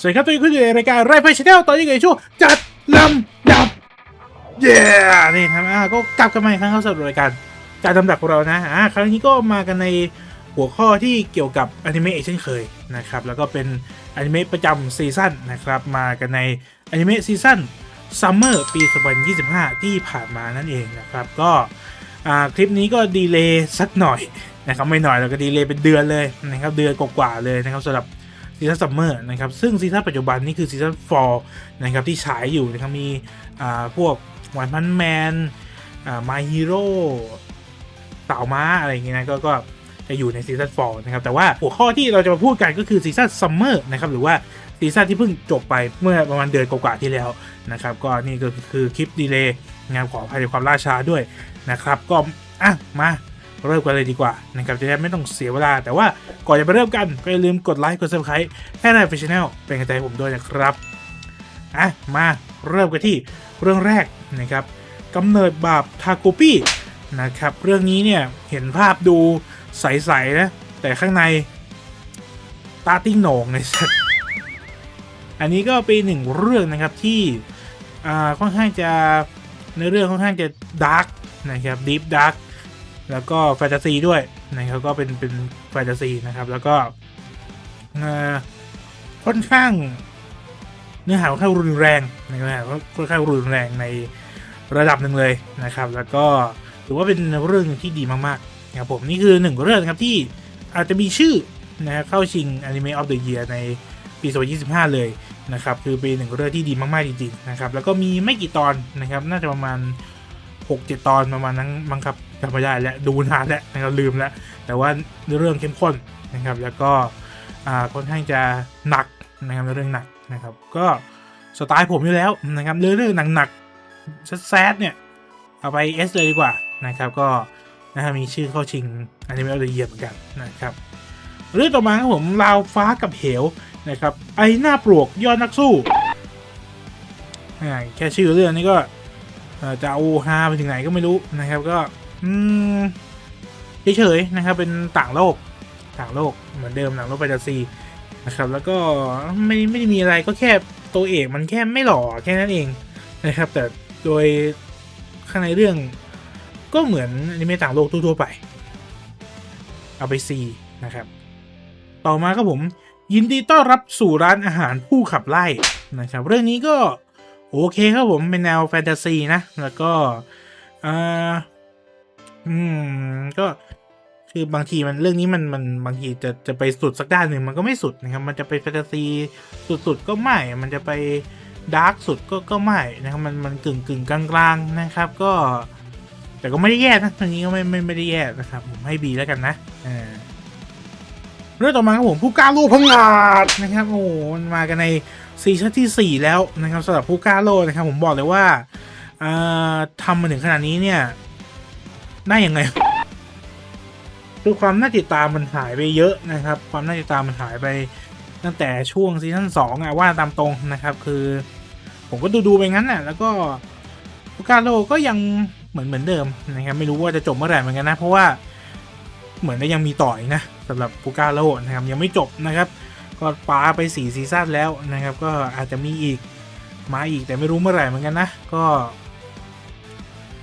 สวัสดีครับตอนนี้คุณอยู่ในรายการไรพายชแนลตอนนี้เกิดช่วงจัดลำดับ เย้ นี่ครับอ่าก็กลับกันมาอีกครั้งเข้าสู่รายการจัดลำดับของเรานะอ่าครั้งนี้ก็มากันในหัวข้อที่เกี่ยวกับอนิเมะเช่นเคยนะครับ แล้วก็เป็นอนิเมะประจำซีซั่นนะครับ มากันในอนิเมะซีซั่นซัมเมอร์ปี 2025 ที่ผ่านมานั่นเองนะครับ ก็อ่าคลิปนี้ก็ดีเลย์สักหน่อยนะครับไม่หน่อยแล้วก็ดีเลย์เป็นเดือนเลยนะครับเดือนกว่าๆเลยนะครับสำหรับ ซีซั่นซัมเมอร์นะครับซึ่งซีซั่นปัจจุบันนี่คือซีซั่นฟอร์นะครับที่ฉายอยู่นะครับมีอ่าพวกวันพันแมนอ่ามาฮีโร่สาวม้าอะไรอย่างเงี้ยนะก็ก็จะอยู่ในซีซั่นฟอร์นะครับแต่ว่าหัวข้อที่เราจะมาพูดกันก็คือซีซั่นซัมเมอร์นะครับหรือว่าซีซั่นที่เพิ่งจบไปเมื่อประมาณเดือนกว่าๆที่แล้วนะครับก็นี่ก็คือคลิปดีเลย์งานขอภัยในความล่าช้าด้วยนะครับก็อะมา เริ่มกันเลยดีกว่านะครับจะได้ไม่ต้องเสียเวลา แต่ว่าก่อนจะไปเริ่มกันก็อย่าลืมกดไลค์กด subscribe ให้นายฟิชแนลเป็นกำลังใจผมด้วยนะครับอะมาเริ่มกันที่เรื่องแรกนะครับกำเนิดบาปทาโกปี้นะครับเรื่องนี้เนี่ยเห็นภาพดูใสๆนะแต่ข้างในตาติ้งโหนงในสัอันนี้ก็เป็นหนึ่งเรื่องนะครับที่อ่าค่อนข้างจะในเรื่องค่อนข้างจะดาร์กนะครับดีฟดาร์ก แล้วก็แฟนตาซีด้วยนะครับก็เป็นเป็นแฟนตาซีนะครับแล้วก็ค่อนข้างเนื้อหาค่อนข้างรุนแรงนะครับค่อนข้างรุนแรงในระดับหนึ่งเลยนะครับ แล้วก็ถือว่าเป็นเรื่องที่ดีมากๆนะครับผมนี่คือหนึ่งเรื่องครับที่อาจจะมีชื่อนะครับเข้าชิง Anime of the Year ในปี2025 เลยนะครับ คือเป็นหนึ่งเรื่องที่ดีมากๆจริงๆนะครับ แล้วก็มีไม่กี่ตอนนะครับ น่าจะประมาณ 6-7 ตอนประมาณนั้นมั้งครับ จำไม่ได้แล้วดูนานแล้วนะครับลืมแล้ว แต่ว่าเรื่องเข้มข้นนะครับ แล้วก็อ่าค่อนข้างจะหนักนะครับเรื่องหนักนะครับ ก็สไตล์ผมอยู่แล้วนะครับเรื่องเรื่องหนักๆแซดเนี่ยเอาไปเอสเลยดีกว่านะครับ ก็นะครับมีชื่อเข้าชิงอนิเมะออเดอะเยียเหมือนกันนะครับเรื่องต่อมาครับผมราวฟ้ากับเหวนะครับ ไอหน้าปลวกยอดนักสู้อ่แค่ชื่อเรื่องนี้ก็จะเอาฮาไปถึงไหนก็ไม่รู้นะครับ ก็ อืมเฉยๆนะครับ เป็นต่างโลกต่างโลกเหมือนเดิมหนังโลกแฟนตาซีนะครับแล้วก็ไม่ไม่ได้มีอะไรก็แค่ตัวเอกมันแค่ไม่หล่อแค่นั้นเองนะครับ แต่โดยข้างในเรื่องก็เหมือนอนิเมะต่างโลกทั่วๆไป เอาไปซีนะครับ ต่อมาครับผมยินดีต้อนรับสู่ร้านอาหารผู้ขับไล่นะครับ เรื่องนี้ก็โอเคครับผมเป็นแนวแฟนตาซีนะ แล้วก็ อืม ก็คือบางทีมันเรื่องนี้มันมันบางทีจะจะไปสุดสักด้านหนึ่งมันก็ไม่สุดนะครับ มันจะไปแฟนตาซีสุดๆก็ไม่ มันจะไปดาร์กสุดก็ก็ไม่นะครับ มันมันกึ่งกึ่งกลางๆนะครับ ก็ แต่ก็ไม่ได้แย่นะทางนี้ก็ไม่ไม่ไม่ได้แย่นะครับ ผมให้บีแล้วกันนะอ่าเรื่องต่อมาครับผมผู้กล้าโลกพังงาดนะครับโอ้โหมันมากันในซีซั่นที่ 4 แล้วนะครับสำหรับผู้กล้าโลกนะครับ ผมบอกเลยว่าทำมาถึงขนาดนี้เนี่ย ได้ยังไง คือความน่าติดตามมันหายไปเยอะนะครับ ความน่าติดตามมันหายไปตั้งแต่ช่วงซีซั่นสองอะว่าตามตรงนะครับ คือ ผมก็ดูดูๆไปงั้นน่ะแล้วก็ผู้กาโลก็ยังเหมือนเหมือนเดิมนะครับ ไม่รู้ว่าจะจบเมื่อไหร่เหมือนกันนะ เพราะว่าเหมือนได้ยังมีต่อยนะสำหรับปูกาโลนะครับยังไม่จบนะครับก็ปาไปสี่ซีซั่นแล้วนะครับ ก็อาจจะมีอีกมาอีกแต่ไม่รู้เมื่อไหร่เหมือนกันนะ ก็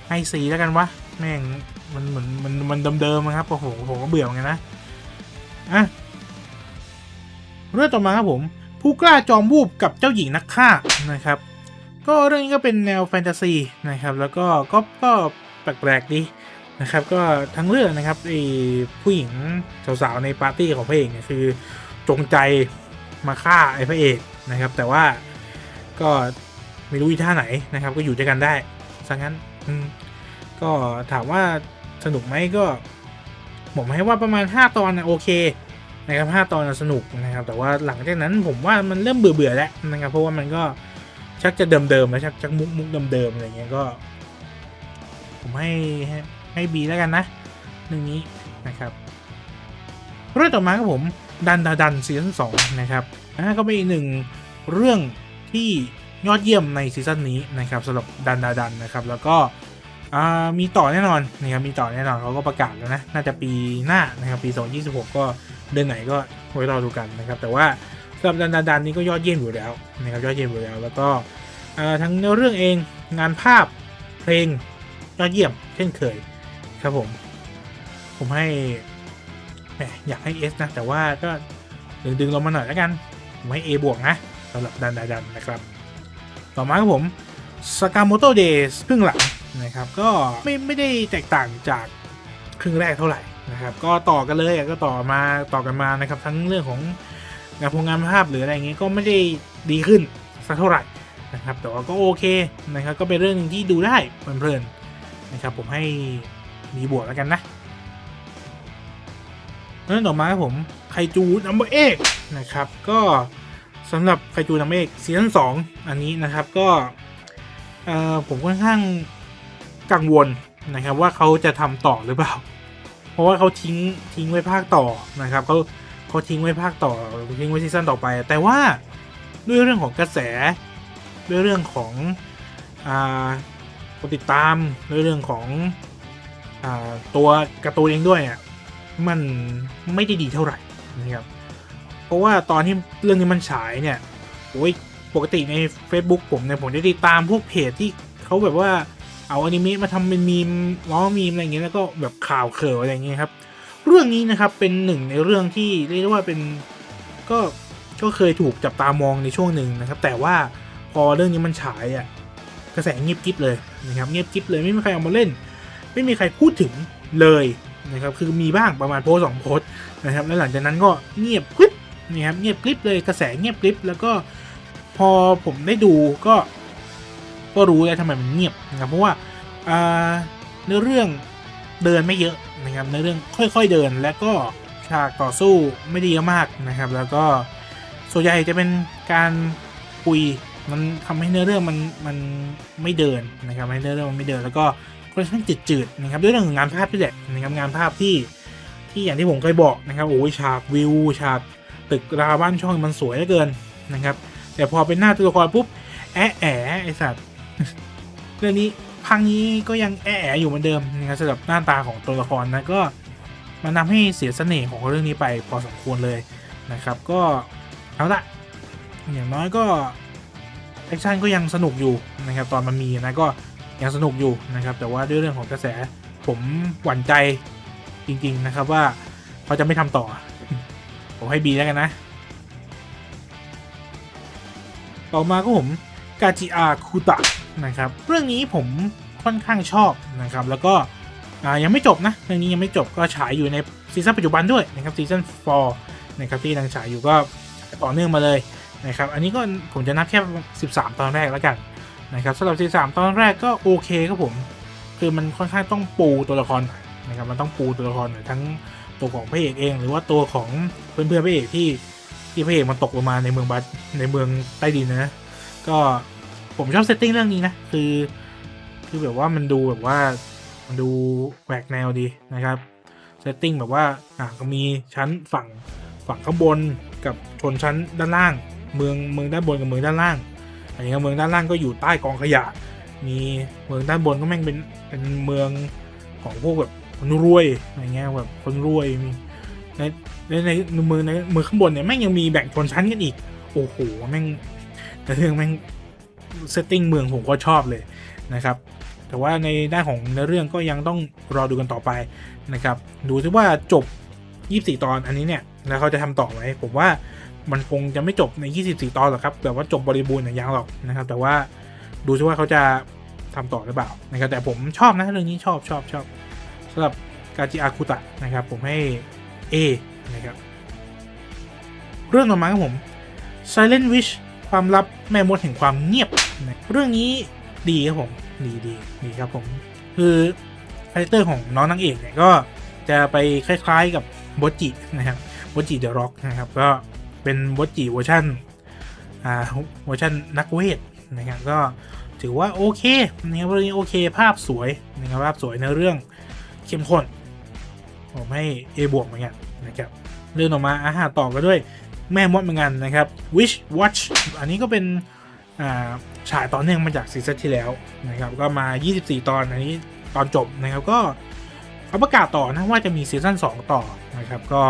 ให้สีแล้วกันวะ แม่ง มันเหมือนมันมันเดิมๆนะครับโอ้โหผมก็เบื่อเหมือนกันนะอะเรื่องต่อมาครับผม ผู้กล้าจอมวูบกับเจ้าหญิงนักฆ่านะครับ ก็เรื่องนี้ก็เป็นแนวแฟนตาซีนะครับ แล้วก็ก็ก็แปลกๆดีนะครับ ก็ทั้งเรื่องนะครับไอ้ผู้หญิงสาวๆในปาร์ตี้ของพระเอกเนี่ยคือจงใจมาฆ่าไอ้พระเอกนะครับ แต่ว่าก็ไม่รู้ท่าไหนนะครับ ก็อยู่ด้วยกันได้สังั้นก็ถามว่า สนุกไหมก็ผมให้ว่าประมาณ 5 ตอนนะโอเคนะครับ5ตอนสนุกนะครับ แต่ว่าหลังจากนั้นผมว่ามันเริ่มเบื่อๆแล้วนะครับ เพราะว่ามันก็ชักจะเดิมๆแล้วชักชักมุกมุกเดิมๆอะไรเงี้ยก็ ผมให้ให้ให้บีแล้วกันนะเรื่งนี้นะครับเรื่องต่อมาครับผมดันดาดันซีซั่นสองนะครับอ่าก็เป็นอีกหนึ่งเรื่องที่ยอดเยี่ยมในซีซั่นนี้นะครับสำหรับดันดาดันนะครับ แล้วก็ มีต่อแน่นอนนะครับมีต่อแน่นอนเขาก็ประกาศแล้วนะ น่าจะปีหน้านะครับปี 2026 ก็เดือนไหนก็ไว้รอดูกันนะครับ แต่ว่าสำหรับดันดันนี้ก็ยอดเยี่ยมอยู่แล้วนะครับยอดเยี่ยมอยู่แล้ว แล้วก็ทั้งเรื่องเองงานภาพเพลงยอดเยี่ยม เช่นเคยครับผม ผมให้แหมอยากให้ S นะ แต่ว่าก็ดึงดึงลงมาหน่อยแล้วกัน ผมให้ A บวกนะสำหรับดันดันนะครับ ต่อมาครับผมสกาโมโตเดย์ครึ่งหลัง นะครับก็ไม่ไม่ได้แตกต่างจากครึ่งแรกเท่าไหร่นะครับก็ต่อกันเลยก็ต่อมาต่อกันมานะครับทั้งเรื่องของงานพงงานภาพหรืออะไรเงี้ยก็ไม่ได้ดีขึ้นสักเท่าไหร่นะครับแต่ว่าก็โอเคนะครับก็เป็นเรื่องที่ดูได้เพลินๆนะครับผมให้มีบวกแล้วกันนะเรื่องต่อมาครับผมไคจูนัมเบอร์เอกนะครับก็สำหรับไคจูนัมเบอร์เอกซีซั่นสองอันนี้นะครับก็เอ่อผมค่อนข้าง กังวลนะครับว่าเขาจะทำต่อหรือเปล่า เพราะว่าเขาทิ้งทิ้งไว้ภาคต่อนะครับเขาเขาทิ้งไว้ภาคต่อทิ้งไว้ซีซั่นต่อไป แต่ว่าด้วยเรื่องของกระแส ด้วยเรื่องของอ่าคนติดตามด้วยเรื่องของอ่าตัวการ์ตูนเองด้วยอะมันไม่ได้ดีเท่าไหร่นะครับเพราะว่าตอนที่เรื่องนี้มันฉายเนี่ยโอ้ยปกติใน Facebook ผมเนี่ยผมจะติดตามพวกเพจที่เขาแบบว่า เอาอนิเมะมาทำเป็นมีมล้อมีมอะไรอย่างเงี้ยแล้วก็แบบข่าวเขิวอะไรอย่างเงี้ยครับ เรื่องนี้นะครับเป็นหนึ่งในเรื่องที่เรียกได้ว่าเป็นก็ก็เคยถูกจับตามองในช่วงหนึ่งนะครับ แต่ว่าพอเรื่องนี้มันฉายอะกระแสเงียบกิ๊บเลยนะครับเงียบกิ๊บเลยไม่มีใครเอามาเล่น ไม่มีใครพูดถึงเลยนะครับคือมีบ้างประมาณโพสสองโพสนะครับแล้วหลังจากนั้นก็เงียบกริบนะครับเงียบกริบเลยกระแสเงียบกริบแล้วก็พอผมได้ดูก็ ก็รู้แล้วทำไมมันเงียบนะครับเพราะว่าเนื้อเรื่องเดินไม่เยอะนะครับเนื้อเรื่องค่อยๆเดินและก็ฉากต่อสู้ไม่ดีมากนะครับ แล้วก็ส่วนใหญ่จะเป็นการคุยมันทำให้เนื้อเรื่องมันมันไม่เดินนะครับให้เนื้อเรื่องมันไม่เดิน แล้วก็ค่อนข้างจืดๆนะครับด้วยเรื่องของงานภาพที่แหละนะครับงานภาพที่ที่อย่างที่ผมเคยบอกนะครับโอ้ยฉากวิวฉากตึกราบ้านช่องมันสวยเหลือเกินนะครับ แต่พอเป็นหน้าตัวละครปุ๊บแอะแอะไอสัตว์ เรื่องนี้พังนี้ก็ยังแอะอยู่เหมือนเดิมนะครับสำหรับหน้าตาของตัวละครนะก็มันทำให้เสียเสน่ห์ของเรื่องนี้ไปพอสมควรเลยนะครับ ก็เอาละอย่างน้อยก็แอคชั่นก็ยังสนุกอยู่นะครับตอนมันมีนะก็ยังสนุกอยู่นะครับ แต่ว่าด้วยเรื่องของกระแสผมหวั่นใจจริง ๆนะครับว่าเขาจะไม่ทำต่อ ผมให้บีแล้วกันนะ ต่อมาก็ผมกาจิอาคุตะ นะครับ เรื่องนี้ผมค่อนข้างชอบนะครับ แล้วก็ยังไม่จบนะเรื่องนี้ยังไม่จบก็ฉายอยู่ในซีซั่นปัจจุบันด้วยนะครับซีซั่น4นะครับที่กำลังฉายอยู่ก็ต่อเนื่องมาเลยนะครับ อันนี้ก็ผมจะนับแค่ 13 ตอนแรกแล้วกันนะครับสำหรับซีสามตอนแรกก็โอเคครับผม คือมันค่อนข้างต้องปูตัวละครหน่อยนะครับมันต้องปูตัวละครหน่อยทั้งตัวของพระเอกเอง หรือว่าตัวของเพื่อนเพื่อนๆพระเอกที่ที่พระเอกมันตกลงมาในเมืองบัสในเมืองใต้ดินนะ ก็ ผมชอบเซตติ้งเรื่องนี้นะ คือ คือแบบว่ามันดูแบบว่า มันดูแหวกแนวดีนะครับ เซตติ้งแบบว่า อะก็มีชั้นฝั่งฝั่งข้างบนกับชนชั้นด้านล่าง เมืองเมืองด้านบนกับเมืองด้านล่าง อันนี้เมืองด้านล่างก็อยู่ใต้กองขยะ มีเมืองด้านบนก็แม่งเป็นเป็นเมืองของพวกแบบคนรวยอะไรเงี้ยแบบคนรวยมีในในในเมืองในเมืองข้างบนเนี่ยแม่งยังมีแบ่งชนชั้นกันอีก โอ้โหแม่งแต่เรื่องแม่ง เซตติ้งเมืองผมก็ชอบเลยนะครับแต่ว่าในด้านของเนื้อเรื่องก็ยังต้องรอดูกันต่อไปนะครับดูซิว่าจบ 24 ตอนอันนี้เนี่ยแล้วเขาจะทำต่อไหมผมว่ามันคงจะไม่จบใน 24 ตอนหรอกครับแต่ว่าจบบริบูรณ์เนี่ยยังหรอกนะครับแต่ว่าดูซิว่าเขาจะทำต่อหรือเปล่านะครับแต่ผมชอบนะเรื่องนี้ชอบชอบชอบสำหรับกาจิอาคุตะนะครับผมให้ A นะครับเรื่องต่อมาครับผม Silent Wish ความลับแม่มดแห่งความเงียบนะเรื่องนี้ดีครับผมดีดีดีครับผม คือคาแรคเตอร์ของน้องนางเอกเนี่ยก็จะไปคล้ายๆกับโบจินะครับโบจิเดอะร็อกนะครับก็เป็นโบจิเวอร์ชันอ่าเวอร์ชันนักเวทนะครับก็ถือว่าโอเคนะครับเรื่องนี้โอเคภาพสวยนะครับภาพสวยในเรื่องเข้มข้นผมให้ A บวกเหมือนกันนะครับเรื่องออกมาอาหารต่อก็ด้วย แม่มดเหมือนกันนะครับ Wish Watch อันนี้ก็เป็นฉายต่อเนื่องมาจากซีซั่นที่แล้วนะครับก็มา 24 ตอนอันนี้ตอนจบนะครับก็เขาประกาศต่อนะว่าจะมีซีซั่น2 ต่อนะครับก็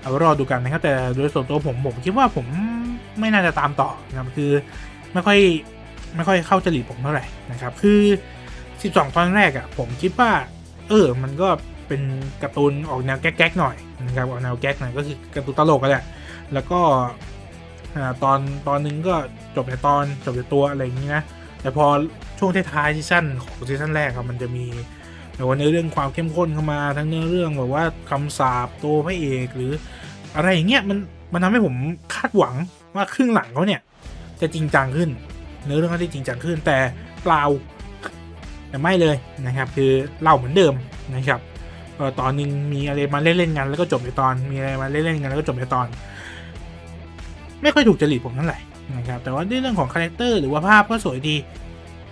เอาไว้รอดูกันนะครับแต่โดยส่วนตัวผมผมคิดว่าผมไม่น่าจะตามต่อนะครับคือไม่ค่อยไม่ค่อยเข้าจริตผมเท่าไหร่นะครับคือ 12 ตอนแรกอะ่ะผมคิดว่า เออมันก็เป็นการ์ตูนออกแนวแก๊กๆหน่อยนะครับออกแนวแก๊กหน่อยก็คือการ์ตูนตลกกันแหละ แล้วก็ตอนตอนหนึงก็จบในตอนจบในตัวอะไรอย่างนี้นะแต่พอช่วงท้ายซีซั่นของซีซั่นแรกครับมันจะมีแบบว่าเนื้อเรื่องความเข้มข้นเข้ามาทั้งเนื้อเรื่องแบบว่าคำสาปตัวพระเอกหรือ อะไรอย่างเงี้ยมันมันทำให้ผมคาดหวังว่าครึ่งหลังเขาเนี่ย จะจริงจังขึ้น เนื้อเรื่องเขาได้จริงจังขึ้น แต่เปล่าแต่ไม่เลยนะครับ คือเล่าเหมือนเดิมนะครับตอนหนึงมีอะไรมาเล่นๆกันแล้วก็จบในตอน มีอะไรมาเล่นๆกันแล้วก็จบในตอน ไม่ค่อยถูกจริตผมเท่าไหร่นะครับแต่ว่าในเรื่องของคาแรคเตอร์หรือว่าภาพก็สวยดี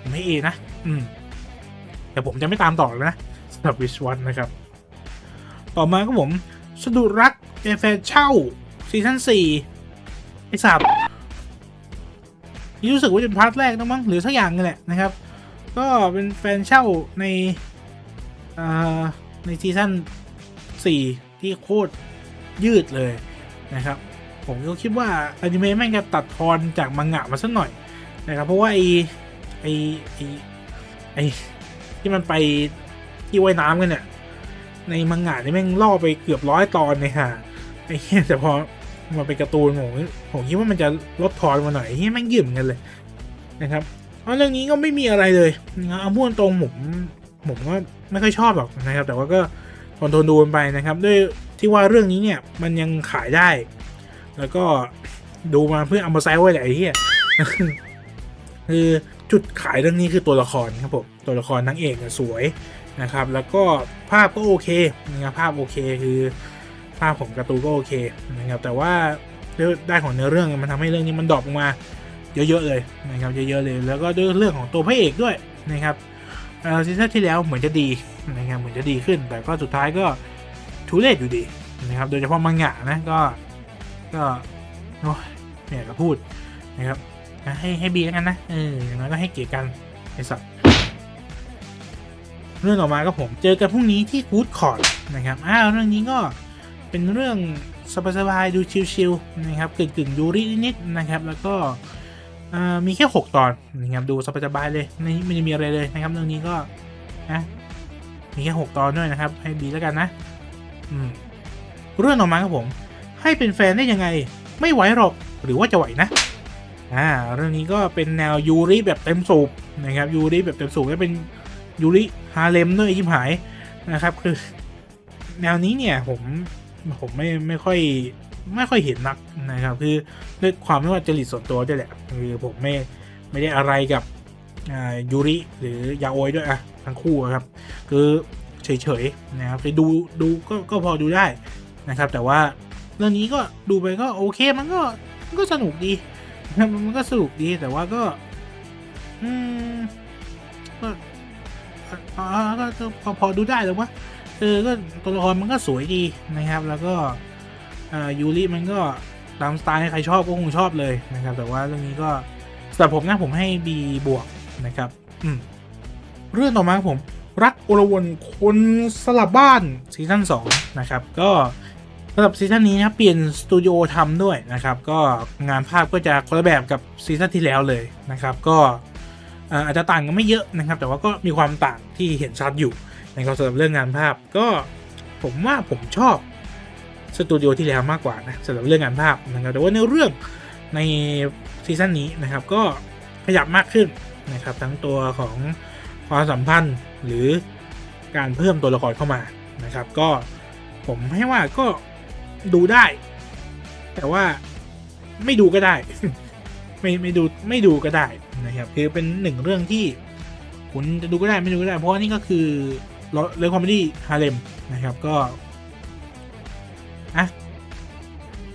ผมให้เอนะ อืม แต่ผมจะไม่ตามต่อเลยนะสำหรับวิชวันนะครับ ต่อมาก็ผมสะดุดรักเอแฟนเช่าซีซั่นสี่ไอสับรู้สึกว่าจะเป็นพาร์ทแรกนะมั้งหรือสักอย่างนี่แหละนะครับ ก็เป็นแฟนเช่าในอ่ในซีซั่นสี่ที่โคตรยืดเลยนะครับ ผมก็คิดว่าอนิเมะแม่งจะตัดทอนจากมังงะมาสักหน่อยนะครับเพราะว่าไอไอไอไอที่มันไปที่ว่ายน้ำกันเนี่ย ในมังงะนี่แม่งล่อไปเกือบร้อยตอนเลยฮะไอ้เหี้ยแต่พอมาเป็นการ์ตูนผมผมคิดว่ามันจะลดทอนมาหน่อยไอ้เหี้ยแม่งยืมกันเลยนะครับเพราะเรื่องนี้ก็ไม่มีอะไรเลยนะเอาพูดตรงผมผมก็ไม่ค่อยชอบหรอกนะครับ แต่ว่าก็ทนทนดูไปนะครับ ด้วยที่ว่าเรื่องนี้เนี่ยมันยังขายได้ แล้วก็ดูมาเพื่อเอามาแซวไว้แหละไอ้เหี้ยคือจุดขายเรื่องนี้คือตัวละครครับผมตัวละครนางเอกสวยนะครับ แล้วก็ภาพก็โอเคนะภาพโอเคคือภาพของการ์ตูนก็โอเคนะครับแต่ว่าได้ของเนื้อเรื่องมันทำให้เรื่องนี้มันดรอปลงมา เยอะๆเลยนะครับเยอะๆเลย แล้วก็ด้วยเรื่องของตัวพระเอกด้วยนะครับซีซั่นที่แล้วเหมือนจะดีนะครับเหมือนจะดีขึ้น แต่ก็สุดท้ายก็ทุเรศอยู่ดีนะครับโดยเฉพาะมังงะนะก็ ก็โอ้ยเนี่ยก็พูดนะครับให้ให้บีแล้วกันนะเอออย่างน้อยก็ให้เกียรติกันไอสัตว์เรื่องต่อมาก็ผมเจอกันพรุ่งนี้ที่ฟูดคอร์ดนะครับอ้าวเรื่องนี้ก็เป็นเรื่องสบายๆดูชิลๆนะครับกึ่งกึ่งๆยูรินิดๆนะครับ แล้วก็มีแค่ 6 ตอนนะครับดูสบายๆเลยไม่ไม่ได้มีอะไรเลยนะครับเรื่องนี้ก็นะมีแค่ 6 ตอนด้วยนะครับ ให้บีแล้วกันนะ อืมเรื่องต่อมาครับผม ให้เป็นแฟนได้ยังไง ไม่ไหวหรอกหรือว่าจะไหวนะอ่าเรื่องนี้ก็เป็นแนวยูริแบบเต็มสูบนะครับยูริแบบเต็มสูบและเป็นยูริฮาเลมด้วยยิมหายนะครับ คือ แนวนี้เนี่ยผมผมไม่ไม่ค่อยไม่ค่อยเห็นนักนะครับ คือด้วยความไม่ว่าจริตส่วนตัวด้วยแหละคือผมไม่ไม่ได้อะไรกับยูริหรือยาโอยด้วยอะทั้งคู่ครับ คือเฉยๆนะครับคือดูดูก็ก็พอดูได้นะครับ แต่ว่า เรื่องนี้ก็ดูไปก็โอเคมันก็มันก็สนุกดี มันก็สนุกดีแต่ว่าก็ อืมก็อ่าก็พอพอดูได้หรือวะเออก็ตัวละครมันก็สวยดีนะครับ แล้วก็อ่ายูริมันก็ตามสไตล์ใครชอบก็คงชอบเลยนะครับ แต่ว่าเรื่องนี้ก็สำหรับผมนะผมให้ B บวกนะครับ อืมเรื่องต่อมาผมรักโอรวนคนสลับบ้านซีซั่น2นะครับ ก็ำหรับซีซั่นนี้นะครับเปลี่ยนสตูดิโอทำด้วยนะครับ ก็งานภาพก็จะคนละแบบกับซีซั่นที่แล้วเลยนะครับ ก็เอ่ออาจจะต่างกันไม่เยอะนะครับ แต่ว่าก็มีความต่างที่เห็นชัดอยู่นะครับสำหรับเรื่องงานภาพก็ผมว่าผมชอบสตูดิโอที่แล้วมากกว่านะสำหรับเรื่องงานภาพนะครับแต่ว่าในเรื่องในซีซั่นนี้นะครับ ก็ขยับมากขึ้นนะครับ ทั้งตัวของความสัมพันธ์หรือการเพิ่มตัวละครเข้ามานะครับ ก็ผมให้ว่าก็ ดูได้ แต่ว่าไม่ดูก็ได้ ไม่ไม่ดูไม่ดูก็ได้นะครับ คือเป็นหนึ่งเรื่องที่คุณจะดูก็ได้ไม่ดูก็ได้ เพราะว่านี่ก็คือเรื่องคอมเมดี้ฮาเลมนะครับก็อะ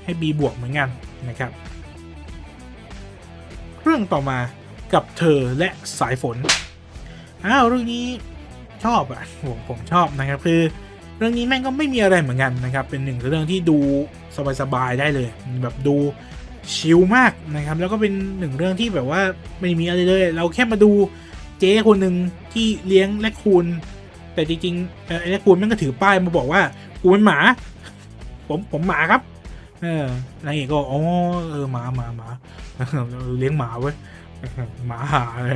ให้บีบวกเหมือนกันนะครับ เรื่องต่อมากับเธอและสายฝนอ้าวเรื่องนี้ชอบอะผมผมชอบนะครับคือ รื่องนี้แม่งก็ไม่มีอะไรเหมือนกันนะครับ เป็นหนึ่งเรื่องที่ดูสบายๆได้เลย แบบดูชิลมากนะครับ แล้วก็เป็นหนึ่งเรื่องที่แบบว่าไม่มีอะไรเลย เราแค่มาดูเจ๊คนหนึ่งที่เลี้ยงแรคคูนแต่จริงๆเออไอ้แรคคูนแม่งก็ถือป้ายมาบอกว่ากูเป็นหมา ผมผมหมาครับ เออนางเอกก็อ๋อเออหมาหมาหมาเลี้ยงหมาเว้ยหมาหาเลย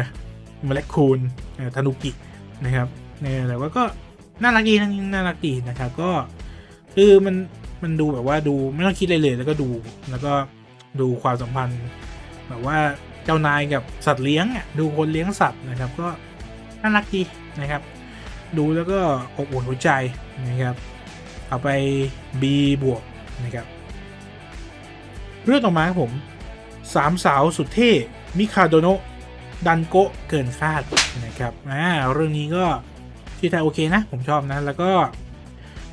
มาเล็กคูนเออทานุกินะครับเนี่ยแต่ว่าก็ น่ารักดีนะน่ารักดีนะครับ ก็คือมันมันดูแบบว่าดูไม่ต้องคิดอะไรเลย แล้วก็ดูแล้วก็ดูความสัมพันธ์ แบบว่าเจ้านายกับสัตว์เลี้ยงอะดูคนเลี้ยงสัตว์นะครับ ก็น่ารักดีนะครับ ดูแล้วก็อบอุ่นหัวใจนะครับ เอาไป B บวกนะครับ เรื่องต่อมาครับผมสามสาวสุดเท่มิคาโดโนดันโกเกินคาดนะครับอ่าเรื่องนี้ก็ ที่ไทยโอเคนะ ผมชอบนะ แล้วก็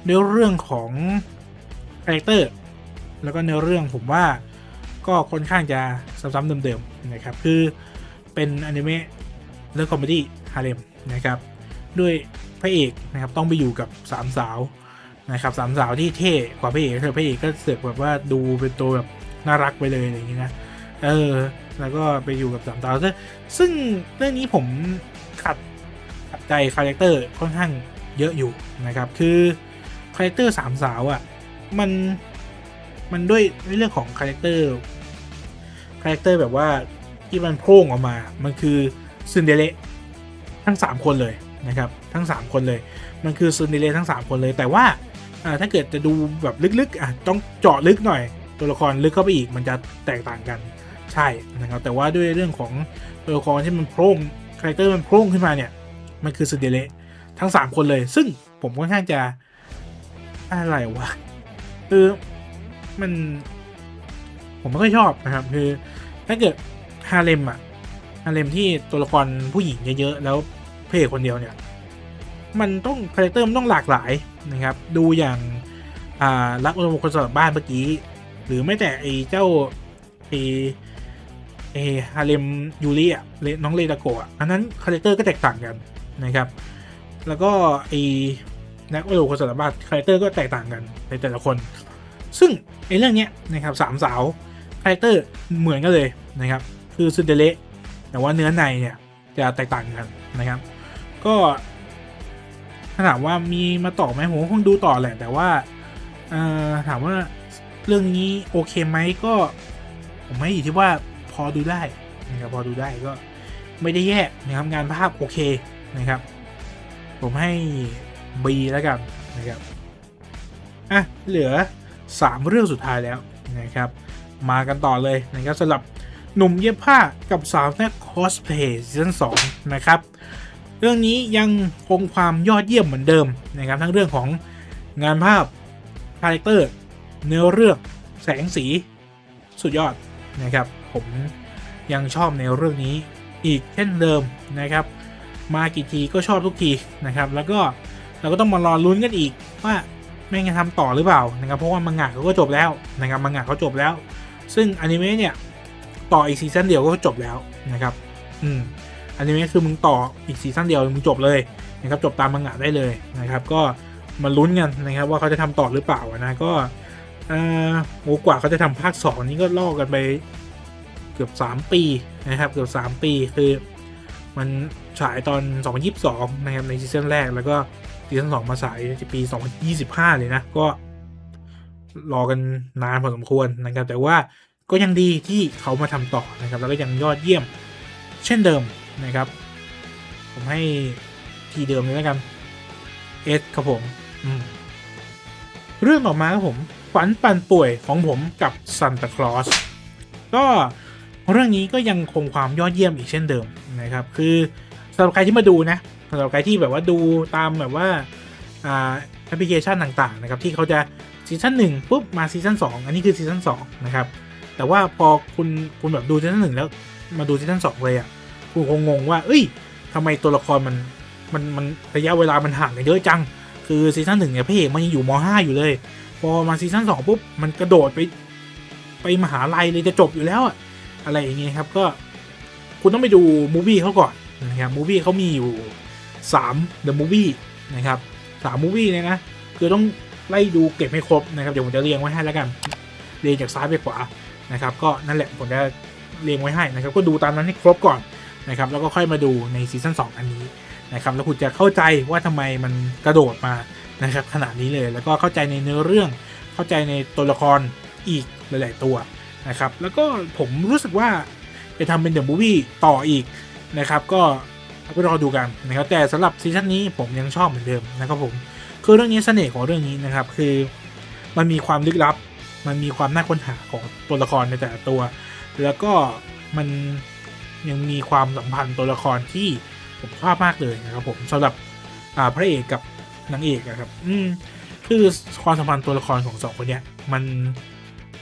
เนื้อเรื่องของคาแรคเตอร์แล้วก็เนื้อเรื่องผมว่าก็ค่อนข้างจะซ้ำๆเดิมๆนะครับ คือเป็นอนิเมะเรื่องคอมเมดี้ฮาเลมนะครับ ด้วยพระเอกนะครับต้องไปอยู่กับสามสาวนะครับสามสาวที่เท่กว่าพระเอกคือพระเอกก็เสือกแบบว่าดูเป็นตัวแบบน่ารักไปเลยอะไรอย่างนี้นะเออ แล้วก็ไปอยู่กับสามสาวซึ่งเรื่องนี้ผมขัด ใจคาแรคเตอร์ค่อนข้างเยอะอยู่นะครับ คือคาแรคเตอร์สามสาวอะ่ะมันมันด้วยเรื่องของคาแรคเตอร์คาแรคเตอร์แบบว่าที่มันโพ่งออกมา มันคือซินเดเลทั้ง 3 คนเลยนะครับ ทั้ง 3 คนเลย มันคือซินเดเลทั้ง 3 คนเลย แต่ว่าอ่าถ้าเกิดจะดูแบบลึกๆอะต้องเจาะลึกหน่อย ตัวละครลึกเข้าไปอีกมันจะแตกต่างกันใช่นะครับ แต่ว่าด้วยเรื่องของตัวละครที่มันโพร่งคาแรคเตอร์มันโพร่งขึ้นมาเนี่ย มันคือซินเดเลทั้ง 3 คนเลย ซึ่งผมค่อนข้างจะอะไรวะคือมัน ผมไม่ค่อยชอบนะครับ คือถ้าเกิดฮาเลมอะฮาเลมที่ตัวละครผู้หญิงเยอะๆ แล้วเพลคนเดียวเนี่ย มันต้องคาแรคเตอร์มันต้องหลากหลายนะครับ ดูอย่างอ่ารักอุดมคนสำหรับบ้านเมื่อกี้ หรือไม่แต่ไอ้เจ้าไอ้ไอ้ฮาเลมยูริอะน้องเลตาโกะอะอันนั้นคาแรคเตอร์ก็แตกต่างกัน นะครับ แล้วก็ไอ้นักอุดมคนสำหรับบ้านคาแรคเตอร์ก็แตกต่างกันในแต่ละคน ซึ่งในเรื่องเนี้ยนะครับสามสาวคาแรคเตอร์เหมือนกันเลยนะครับ คือซินเดเลแต่ว่าเนื้อในเนี่ยจะแตกต่างกันนะครับ ก็ถ้าถามว่ามีมาต่อไหมผมคงดูต่อแหละ แต่ว่าเอ่อถามว่าเรื่องนี้โอเคไหมก็ ผมไม่อยู่ที่ว่าพอดูได้นะครับพอดูได้ก็ไม่ได้แย่นะครับงานภาพโอเค นะครับ ผมให้ B แล้วกันนะครับอะเหลือ 3 เรื่องสุดท้ายแล้วนะครับ มากันต่อเลยนะครับสำหรับหนุ่มเย็บผ้ากับสาวนักคอสเพลย์ซีซั่น2นะครับ เรื่องนี้ยังคงความยอดเยี่ยมเหมือนเดิมนะครับ ทั้งเรื่องของงานภาพคาแรคเตอร์เนื้อเรื่องแสงสีสุดยอดนะครับ ผมยังชอบในเรื่องนี้อีกเช่นเดิมนะครับ มากี่ทีก็ชอบทุกทีนะครับ แล้วก็เราก็ต้องมารอลุ้นกันอีกว่าแม่งจะทำต่อหรือเปล่านะครับเพราะว่ามังงะเขาก็จบแล้วนะครับมังงะเขาจบแล้ว ซึ่งอนิเมะเนี่ยต่ออีกซีซั่นเดียวก็จบแล้วนะครับ อืมอนิเมะคือมึงต่ออีกซีซั่นเดียวมึงจบเลยนะครับจบตามมังงะได้เลยนะครับ ก็มาลุ้นกันนะครับ ว่าเขาจะทำต่อหรือเปล่านะก็เออโอ้กว่าเขาจะทำภาคสองนี้ก็ล่อกันไปเกือบ 3 ปีนะครับ เกือบ 3 ปีคือมัน ฉายตอน 2022 นะครับในซีซั่นแรกแล้วก็ซีซั่น2มาฉายในปี 2025 เลยนะ ก็รอกันนานพอสมควรนะครับ แต่ว่าก็ยังดีที่เขามาทำต่อนะครับ แล้วก็ยังยอดเยี่ยมเช่นเดิมนะครับ ผมให้ทีเดิมเลยแล้วกันเอสครับผมมเรื่องต่อมาครับผมฝันปั่นป่วยของผมกับซันตาคลอสก็เรื่องนี้ก็ยังคงความยอดเยี่ยมอีกเช่นเดิมนะครับ คือ สำหรับใครที่มาดูนะสำหรับใครที่แบบว่าดูตามแบบว่าแอปพลิเคชันต่างๆนะครับที่เขาจะซีซั่นหนึ่งปุ๊บมาซีซั่นสองอันนี้คือซีซั่นสองนะครับแต่ว่าพอคุณคุณแบบดูซีซั่นหนึ่งแล้วมาดูซีซั่นสองเลยอะคุณคงงงว่า เอ้ยทำไมตัวละครมันมันมันระยะเวลามันห่างกันเยอะจัง คือซีซั่นหนึ่งเนี่ยพระเอกมันยังอยู่มห้าอยู่เลย พอมาซีซั่นสองปุ๊บมันกระโดดไป ไปมหาลัยเลยจะจบอยู่แล้วอะอะไรอย่างเงี้ยครับก็คุณต้องไปดูมูวี่เขาก่อน นะครับมูวี่เขามีอยู่3 The Movie นะครับสามมูวี่เนี่ยนะคือต้องไล่ดูเก็บให้ครบนะครับเดี๋ยวผมจะเรียงไว้ให้แล้วกันเรียงจากซ้ายไปขวานะครับ ก็นั่นแหละผมจะเรียงไว้ให้นะครับ ก็ดูตามนั้นให้ครบก่อนนะครับ แล้วก็ค่อยมาดูในซีซั่น2อันนี้นะครับ แล้วคุณจะเข้าใจว่าทำไมมันกระโดดมานะครับขนาดนี้เลยแล้วก็เข้าใจในเนื้อเรื่อง เข้าใจในตัวละครอีกหลาย ๆ ตัวนะครับ แล้วก็ผมรู้สึกว่าจะทำเป็นเดอะมูวี่ต่ออีก นะครับก็ไปรอดูกันนะครับแต่สำหรับซีซั่นนี้ผมยังชอบเหมือนเดิมนะครับผมคือเรื่องนี้เสน่ห์ของเรื่องนี้นะครับคือมันมีความลึกลับ มันมีความน่าค้นหาของตัวละครในแต่ละตัว แล้วก็มันยังมีความสัมพันธ์ตัวละครที่ผมชอบมากเลยนะครับผมสำหรับพระเอกกับนางเอกอะครับ อืมคือความสัมพันธ์ตัวละครของสองคนเนี้ยมัน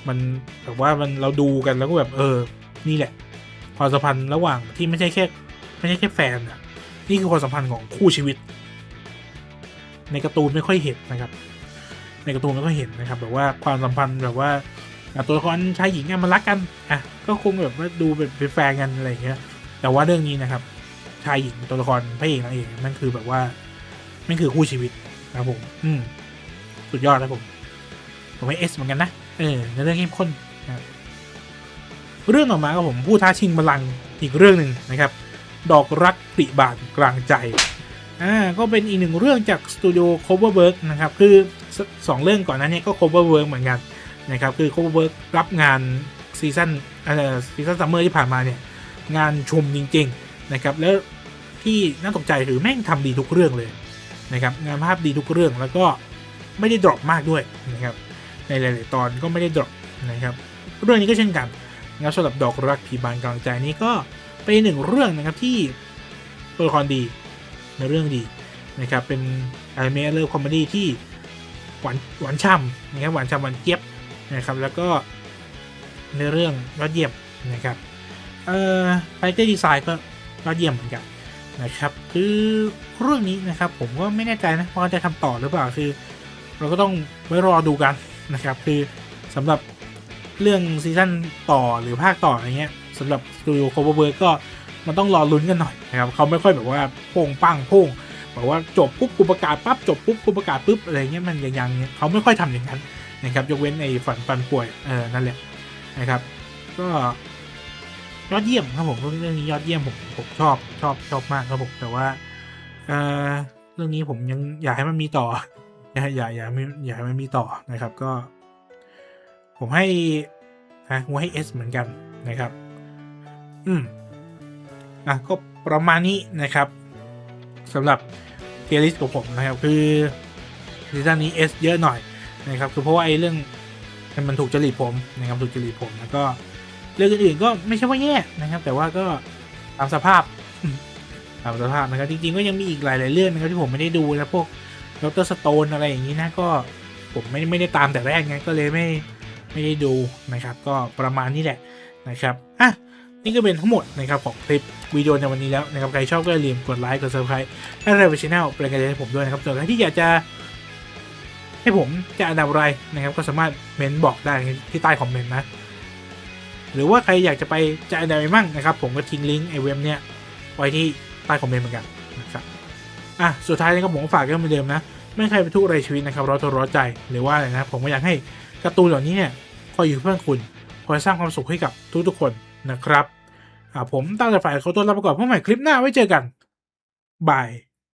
มันแบบว่ามันเราดูกันแล้วก็แบบเออ นี่แหละ ความสัมพันธ์ระหว่างที่ไม่ใช่แค่ไม่ใช่แค่แฟนอะนี่คือความสัมพันธ์ของคู่ชีวิต ในการ์ตูนไม่ค่อยเห็นนะครับ ในการ์ตูนไม่ค่อยเห็นนะครับ แบบว่าความสัมพันธ์แบบว่าตัวละครชายหญิงอะมันรักกันอะก็คงแบบว่าดูเป็นเป็นแฟนกันอะไรอย่างเงี้ย แต่ว่าเรื่องนี้นะครับ ชายหญิงตัวละครพระเอกนางเอกนั่นคือแบบว่านั่นคือคู่ชีวิตนะครับผม อืมสุดยอดนะผม ผมให้เอสเหมือนกันนะ เออในเรื่องเข้มข้นนะครับ เรื่องต่อมาก็ผมผู้ท้าชิงบัลลังก์อีกเรื่องหนึ่งนะครับ ดอกรักปริบานกลางใจอ่าก็เป็นอีกหนึ่งเรื่องจากสตูดิโอ Coverwork นะครับคือสองเรื่องก่อนหน้านี้ก็ Coverwork เหมือนกันนะครับคือ Coverwork รับงานซีซั่นเอ่อซีซั่นซัมเมอร์ที่ผ่านมาเนี่ยงานชมจริงๆนะครับแล้วที่น่าตกใจคือแม่งทำดีทุกเรื่องเลยนะครับงานภาพดีทุกเรื่องแล้วก็ไม่ได้ดรอปมากด้วยนะครับในหลายๆตอนก็ไม่ได้ดรอปนะครับเรื่องนี้ก็เช่นกัน นะครับสำหรับดอกรักผีบานกลางใจนี้ก็เป็นหนึ่งเรื่องนะครับที่ตัวละครดีในเรื่องดีนะครับเป็นอนิเมะเลิฟคอมเมดี้ที่หวานหวานช่ำนะครับหวานช่ำหวานเจี๊ยบนะครับแล้วก็ในเรื่องยอดเยี่ยมนะครับเอ่อไฟเตอร์ดีไซน์ก็ยอดเยี่ยมเหมือนกันนะครับ คือเรื่องนี้นะครับผมก็ไม่แน่ใจนะว่าจะทำต่อหรือเปล่าคือ เราก็ต้องไว้รอดูกันนะครับ คือสำหรับ เรื่องซีซั่นต่อหรือภาคต่ออะไรเงี้ยสำหรับสตูดิโอโคเวอร์เบิร์ก็มันต้องรอลุ้นกันหน่อยนะครับเขาไม่ค่อยแบบว่าโป่งปังโป่งบอกว่าจบปุ๊บกูประกาศปั๊บจบปุ๊บกูประกาศปุ๊บอะไรเงี้ยมันยังยังเขาไม่ค่อยทำอย่างนั้นนะครับยกเว้นไอ้ฝันปันป่วยเออนั่นแหละนะครับ ก็ยอดเยี่ยมครับผมเรื่องนี้ยอดเยี่ยมผมผมชอบชอบชอบมากครับผมแต่ว่าเออเรื่องนี้ผมยังอยากให้มันมีต่อ อย่าอย่าอย่าไม่อย่าให้มันมีต่อนะครับ ก็ ผมให้ ฮะผมให้ S เหมือนกันนะครับ อืมอะก็ประมาณนี้นะครับสำหรับเทลิสของผมนะครับ คือซีซั่นนี้ S เยอะหน่อยนะครับ คือเพราะว่าไอ้เรื่องมันถูกจริตผมนะครับถูกจริตผมแล้วก็เรื่องอื่นๆก็ไม่ใช่ว่าแย่นะครับ แต่ว่าก็ตามสภาพตามสภาพนะครับจริงๆก็ยังมีอีกหลายๆเรื่องนะครับที่ผมไม่ได้ดูนะพวกดรสโตนอะไรอย่างนี้นะก็ผมไม่ไม่ได้ตามแต่แรกไงก็เลยไม่ ไม่ได้ดูนะครับ ก็ประมาณนี้แหละนะครับอะนี่ก็เป็นทั้งหมดนะครับของคลิปวิดีโอในวันนี้แล้วนะครับใครชอบก็อย่าลืมกดไลค์กด subscribe ให้เราไปช anel เป็นกำลังใจให้ผมด้วยนะครับส่วนใครที่อยากจะให้ผมจะอันดับอะไรนะครับก็สามารถเมนบอกได้ที่ใต้คอมเมนต์นะหรือว่าใครอยากจะไปจะอันดับไหนมั่งนะครับ ผมก็ทิ้งลิงก์ไอเว็บเนี้ยไว้ที่ใต้คอมเมนต์เหมือนกันนะครับอะสุดท้ายนี้ก็ผมฝากเรื่องเหมือนเดิมนะ ไม่ใครไปทุกข์อะไรชีวิตนะครับร้อนตัวร้อนใจหรือว่าอะไรนะผมก็อยากให้ การ์ตูนเหล่านี้เนี่ยคอยอยู่เพื่อนคุณคอยสร้างความสุขให้กับทุกๆคนนะครับผมตั้งแต่ฝ่ายเขาตัวรับประกอบเพื่อใหม่คลิปหน้าไว้เจอกันบาย